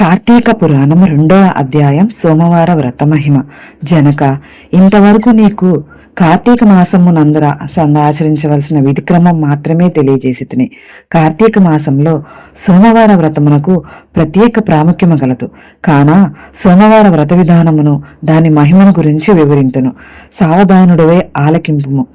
కార్తీక పురాణం రెండవ అధ్యాయం సోమవార వ్రత మహిమ. జనక ఇంతవరకు నీకు కార్తీక మాసము నందర ఆచరించవలసిన విధిక్రమం మాత్రమే తెలియజేసి తిని కార్తీక మాసంలో సోమవార వ్రతమునకు ప్రత్యేక ప్రాముఖ్యము గలదు. కాన సోమవార వ్రత విధానమును దాని మహిమను గురించి వివరింతును. సావధానుడవే ఆలకింపుము.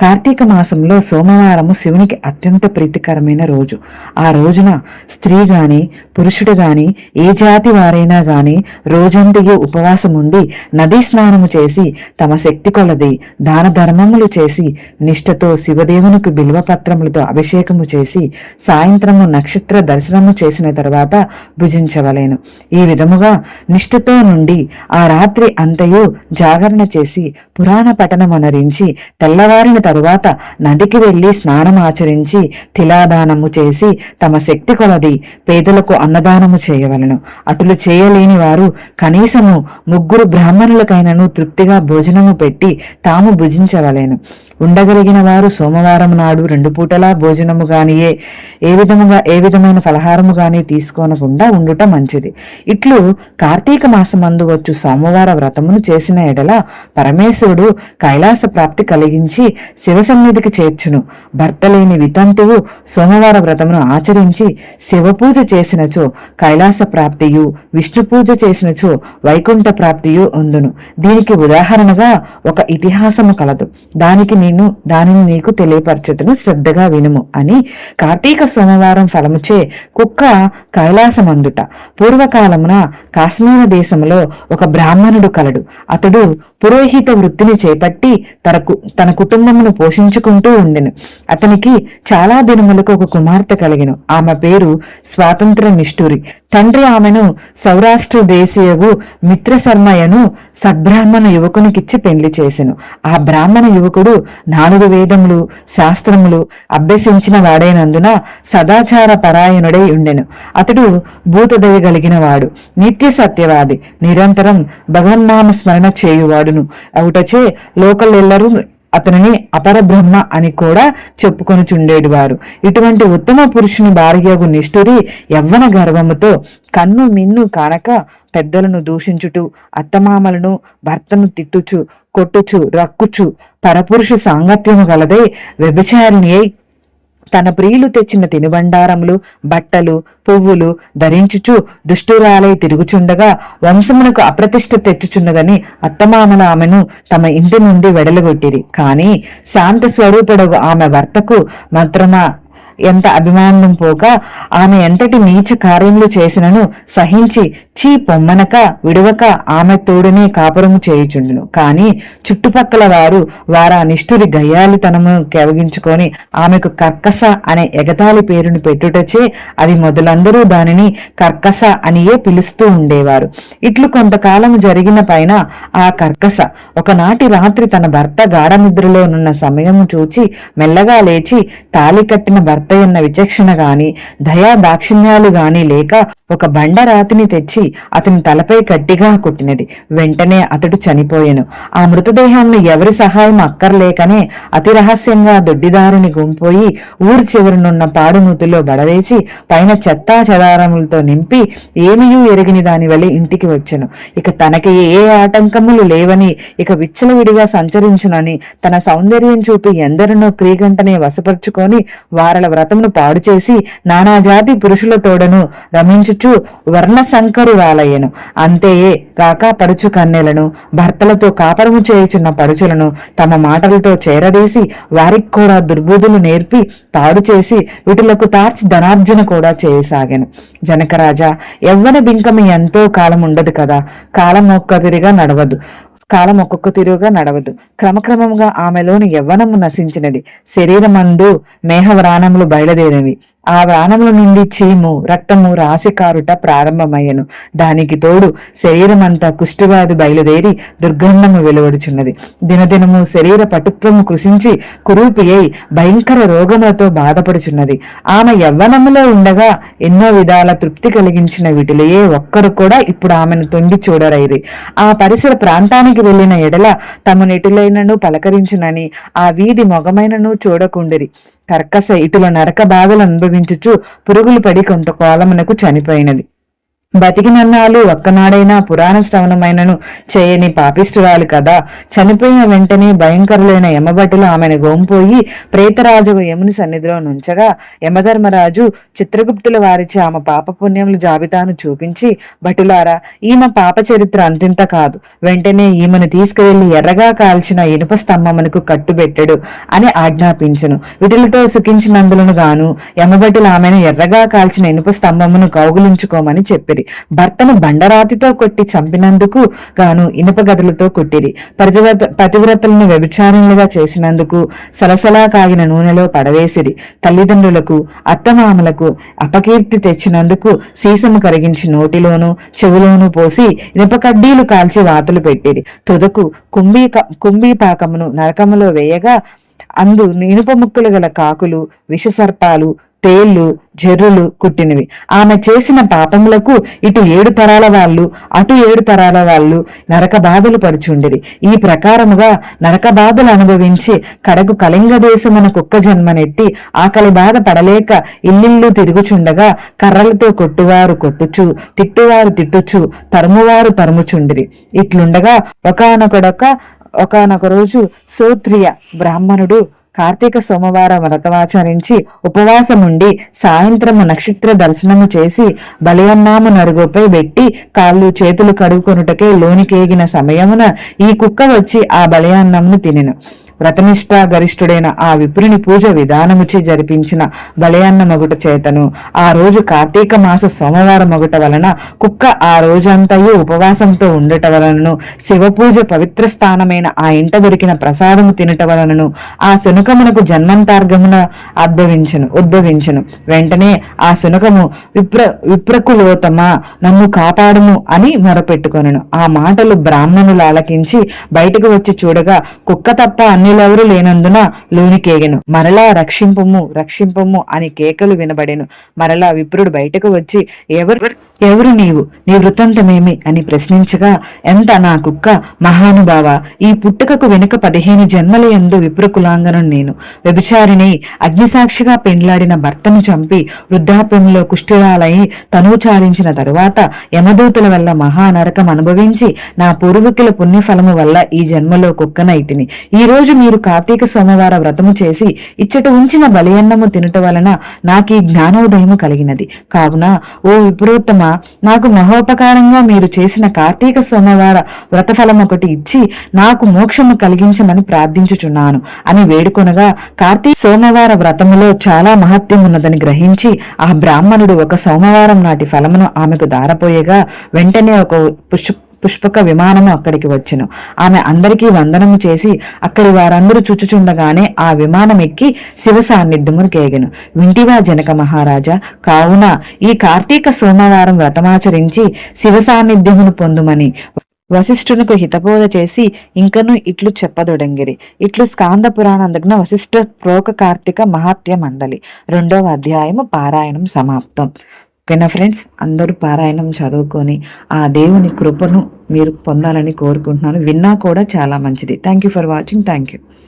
కార్తీక మాసంలో సోమవారము శివునికి అత్యంత ప్రీతికరమైన రోజు. ఆ రోజున స్త్రీ గాని పురుషుడు గాని ఏ జాతి వారైనా గాని రోజంతయు ఉపవాసం ఉండి నదీ స్నానము చేసి తమ శక్తి కొలది దాన ధర్మములు చేసి నిష్ఠతో శివదేవునికి బిల్వపత్రములతో అభిషేకము చేసి సాయంత్రము నక్షత్ర దర్శనము చేసిన తర్వాత భుజించవలేను. ఈ విధముగా నిష్ఠతో నుండి ఆ రాత్రి అంతయు జాగరణ చేసి పురాణ పఠనమనరించి తెల్లవారిన తరువాత నదికి వెళ్ళి స్నానం ఆచరించి తిలాదానము చేసి తమ శక్తి కొలది పేదలకు అన్నదానము చేయవలను. అటులు చేయలేని వారు కనీసము ముగ్గురు బ్రాహ్మణులకైనను తృప్తిగా భోజనము పెట్టి తాము భుజించవలేను. ఉండగలిగిన వారు సోమవారం నాడు రెండు పూటలా భోజనము గానియే ఏ విధముగా ఏ విధమైన ఫలహారము గాని తీసుకోనకుండా ఉండుట మంచిది. ఇట్లు కార్తీక మాసమందు వచ్చు సోమవార వ్రతమును చేసిన ఎడల పరమేశ్వరుడు కైలాస ప్రాప్తి కలిగించి శివ సన్నిధికి చేర్చును. భర్త లేని వితంతువు సోమవార వ్రతమును ఆచరించి శివపూజ చేసినచో కైలాస ప్రాప్తియు విష్ణు పూజ చేసినచో వైకుంఠ ప్రాప్తియు ఉందును దీనికి ఉదాహరణగా ఒక ఇతిహాసము కలదు. దానికి నేను దానిని నీకు తెలియపరచుతును శ్రద్ధగా వినుము అని కార్తీక సోమవారం ఫలముచే కుక్క కైలాసమందుట. పూర్వకాలమున కాశ్మీర దేశంలో ఒక బ్రాహ్మణుడు కలడు. అతడు పురోహిత వృత్తిని చేపట్టి తన కు- తన కుటుంబమును పోషించుకుంటూ ఉండెను. అతనికి చాలా దినములకు ఒక కుమార్తె కలిగెను. ఆమె పేరు స్వాతంత్ర నిష్ఠూరి తండ్రి ఆమెను సౌరాష్ట్ర దేశీయగు మిత్రశర్మయను సద్బ్రాహ్మణ యువకునికిచ్చి పెండ్లి చేసెను. ఆ బ్రాహ్మణ యువకుడు నాలుగు వేదములు శాస్త్రములు అభ్యసించిన వాడైనందున సదాచార పరాయణుడై ఉండెను. అతడు భూతదయ కలిగిన వాడు నిత్య సత్యవాది నిరంతరం భగవన్నామ స్మరణ చేయువాడును. అవుటచే లోకలెల్లరూ అతనిని అపరబ్రహ్మ అని కూడా చెప్పుకొనుచుండేడు వారు ఇటువంటి ఉత్తమ పురుషుని భార్యగు నిష్ఠురి యవ్వన గర్వముతో కన్ను మిన్ను కానక పెద్దలను దూషించుటూ అత్తమామలను భర్తను తిట్టుచు కొట్టుచు రక్కుచు పరపురుషు సాంగత్యము గలదే వ్యభిచారిణి అయి తన ప్రియులు తెచ్చిన తినుబండారములు బట్టలు పువ్వులు ధరించుచు దుష్టురాలై తిరుగుచుండగా వంశమునకు అప్రతిష్ట తెచ్చుచున్నదని అత్తమామల ఆమెను తమ ఇంటి నుండి వెడలగొట్టిరి. కాని శాంత స్వరూపుడగు ఆమె భర్తకు మాత్రమా ఎంత అభిమానం పోక ఆమె ఎంతటి నీచ కార్యములు చేసినను సహించి చీ పొమ్మనక విడవక ఆమె తోడునే కాపురము చేయుచుండును. కాని చుట్టుపక్కల వారు వారా నిష్ఠురి గయ్యాలితనము కేవగించుకొని ఆమెకు కర్కస అనే ఎగతాళి పేరును పెట్టుటచే అది మొదలందరూ దానిని కర్కస అనియే పిలుస్తూ ఉండేవారు. ఇట్లు కొంతకాలం జరిగిన పైన ఆ కర్కస ఒకనాటి రాత్రి తన భర్త గాఢనిద్రలో నున్న సమయము చూచి మెల్లగా లేచి తాళి కట్టిన భర్త అత్తయ్యన్న విచక్షణ గాని దయా దాక్షిణ్యాలు గాని లేక ఒక బండరాతిని తెచ్చి అతని తలపై గట్టిగా కొట్టినది. వెంటనే అతడు చనిపోయెను. ఆ మృతదేహాన్ని ఎవరి సహాయం అక్కర్లేకనే అతి రహస్యంగా దొడ్డిదారిని గుంపోయి ఊరు చివరనున్న పాడుమూతిలో బడవేసి పైన చెత్తా చెదారములతో నింపి ఏమీయూ ఎరిగిన దాని వలె ఇంటికి వచ్చాను. ఇక తనకి ఏ ఆటంకములు లేవని ఇక విచ్చలవిడిగా సంచరించునని తన సౌందర్యం చూపి ఎందరినో క్రీగంటనే వశపరుచుకొని వారల వ్రతమును పాడు చేసి నానాజాతి పురుషులతోడను రమించుచు వర్ణ సంకరురాలయ్యను అంతేయే కాక పడుచు కన్నెలను భర్తలతో కాపరము చేయుచున్న పడుచులను తమ మాటలతో చేరదీసి వారికి కూడా దుర్బుద్ధులు నేర్పి పాడు చేసి వీటిలకు తార్చి ధనార్జన కూడా చేయసాగాను. జనకరాజా యవ్వన బింకము ఎంతో కాలం ఉండదు కదా కాలం ఒక్కదిరిగా నడవదు. కాలం ఒక్కొక్క తిరుగుగా నడవదు. క్రమక్రమంగా ఆమెలోని యవ్వనము నశించినది. శరీరమందు మేహవ్రాణములు బయలుదేరినవి. ఆ వ్రాణముల నుండి చీము రక్తము రాసి కారుట ప్రారంభమయ్యను. దానికి తోడు శరీరమంతా కుష్ఠవ్యాధి బయలుదేరి దుర్గంధము వెలువడుచున్నది. దినదినము శరీర పటుత్వము కృషించి కురూపి అయి భయంకర రోగములతో బాధపడుచున్నది. ఆమె యవ్వనములో ఉండగా ఎన్నో విధాల తృప్తి కలిగించిన వీటిలోయే ఒక్కరు కూడా ఇప్పుడు ఆమెను తొంగి చూడరైది ఆ పరిసర ప్రాంతానికి వెళ్ళిన ఎడల తమ నెటిలైనను పలకరించునని ఆ వీధి మొగమైనను చూడకుండిరి. కర్కస ఇటుల నరక బాధలు అనుభవించుచు పురుగులు పడి కొంత కోలమునకు చనిపోయినది. బతికినన్నాళ్ళు ఒక్కనాడైనా పురాణ శ్రవణమైనను చేయని పాపిష్టురాలు కదా. చనిపోయిన వెంటనే భయంకరులైన యమభటులు ఆమెను గోంపోయి ప్రేతరాజు యముని సన్నిధిలో నుంచగా యమధర్మరాజు చిత్రగుప్తుల వారిచే ఆమె పాపపుణ్యముల జాబితాను చూపించి భటులారా ఈమె పాప చరిత్ర అంతింత కాదు. వెంటనే ఈమెను తీసుకువెళ్ళి ఎర్రగా కాల్చిన ఇనుప స్తంభమునకు కట్టుబెట్టడు అని ఆజ్ఞాపించను. విటులతో సుఖించినందులను గాను యమభటులు ఆమెను ఎర్రగా కాల్చిన ఇనుప స్తంభమును కౌగులించుకోమని చెప్పిరి. భర్తను బండరాతితో కొట్టి చంపినందుకు గాను ఇనుప గదులతో కొట్టిరి. పతివ్రత పతివ్రతలను వ్యభిచారణలుగా చేసినందుకు సలసలా కాగిన నూనెలో పడవేసిరి. తల్లిదండ్రులకు అత్తమామలకు అపకీర్తి తెచ్చినందుకు సీసము కరిగించి నోటిలోను చెవులోను పోసి ఇనుప కడ్డీలు కాల్చి వాతలు పెట్టిరి. తుదకు కుంభీ కుంభీపాకమును నరకములో వేయగా అందు ఇనుప ముక్కలు గల కాకులు విషసర్పాలు తేళ్ళు జర్రులు కుట్టినవి. ఆమె చేసిన పాపములకు ఇటు ఏడు తరాల వాళ్ళు అటు ఏడు తరాల వాళ్ళు నరక బాధలు పడుచుండిరి. ఈ ప్రకారముగా నరక బాధలు అనుభవించి కడకు కళింగ దేశమున కుక్క జన్మనెత్తి ఆకలి బాధ పడలేక ఇల్లిల్లు తిరుగుచుండగా కర్రలతో కొట్టువారు కొట్టుచు తిట్టువారు తిట్టుచు తరుమువారు తరుముచుండిరి. ఇట్లుండగా ఒకనొకడొక ఒకనొక రోజు సోత్రియ బ్రాహ్మణుడు కార్తీక సోమవారం వ్రతమాచరించి ఉపవాసముండి సాయంత్రము నక్షత్ర దర్శనము చేసి బలియన్నాము నరుగుపై పెట్టి కాళ్ళు చేతులు కడుక్కొనుటకే లోనికేగిన సమయమున ఈ కుక్క వచ్చి ఆ బలియాన్నమును తినెను. వ్రతనిష్ఠా గరిష్ఠుడైన ఆ విప్రుని పూజ విధానముచి జరిపించిన బలయన్న మగుట చేతను. ఆ రోజు కార్తీక మాస సోమవారం మొగుట వలన కుక్క ఆ రోజంతయు ఉపవాసంతో ఉండట వలనను శివపూజ పవిత్ర స్థానమైన ఆ ఇంట దొరికిన ప్రసాదము తినట వలనను ఆ శునకమునకు జన్మంతార్గమున ఉద్భవించను ఉద్భవించను. వెంటనే ఆ శునకము విప్ర విప్రకులోతమ నన్ను కాపాడుము అని మొరపెట్టుకొనను. ఆ మాటలు బ్రాహ్మణులు ఆలకించి బయటకు వచ్చి చూడగా కుక్క తప్ప అన్యులెవరూ లేనందున లోనికేగెను మరలా రక్షింపము రక్షింపము అని కేకలు వినబడెను. మరలా విప్రుడు బయటకు వచ్చి ఎవరు ఎవరు నీవు? నీ వృత్తంతమేమి? అని ప్రశ్నించగా ఎంత నా కుక్క? మహానుభావ ఈ పుట్టుకకు వెనుక పదిహేను జన్మల ఎందు విప్రకులాంగను నేను. వ్యభిచారిని అగ్నిసాక్షిగా పెండ్లాడిన భర్తను చంపి వృద్ధాప్యంలో కుష్ఠిరాలై తనుచారించిన తరువాత యమదూతుల వల్ల మహానరకం అనుభవించి నా పూర్వీకుల పుణ్యఫలము వల్ల ఈ జన్మలో కుక్కనైతిని ఈ రోజు మీరు కార్తీక సోమవార వ్రతము చేసి ఇచ్చట ఉంచిన బలియన్నము తినుట వలన నాకు ఈ జ్ఞానోదయము కలిగినది. కావున ఓ విపురోత్తమ నాకు మహోపకారంగా మీరు చేసిన కార్తీక సోమవార వ్రతఫలం ఒకటి ఇచ్చి నాకు మోక్షము కలిగించమని ప్రార్థించుచున్నాను అని వేడుకొనగా కార్తీక సోమవార వ్రతములో చాలా మహత్యం ఉన్నదని గ్రహించి ఆ బ్రాహ్మణుడు ఒక సోమవారం నాటి ఫలమును ఆమెకు దారపోయేగా వెంటనే ఒక పుష్ప పుష్పక విమానము అక్కడికి వచ్చెను. ఆమె అందరికీ వందనము చేసి అక్కడి వారందరూ చుచుచుండగానే ఆ విమానం ఎక్కి శివ సాన్నిధ్యమును కేగెను. వింటివా జనక మహారాజా కావున ఈ కార్తీక సోమవారం వ్రతమాచరించి శివ సాన్నిధ్యమును పొందుమని వశిష్ఠునకు హితబోధ చేసి ఇంకను ఇట్లు చెప్పదొడంగిరి. ఇట్లు స్కాంద పురాణందగ్న వశిష్ఠ ప్రోక కార్తీక మహాత్య మండలి రెండవ అధ్యాయము పారాయణం సమాప్తం. ఓకేనా ఫ్రెండ్స్? అందరూ పారాయణం చదువుకొని ఆ దేవుని కృపను మీరు పొందాలని కోరుకుంటున్నాను. విన్నా కూడా చాలా మంచిది. Thank you for watching thank you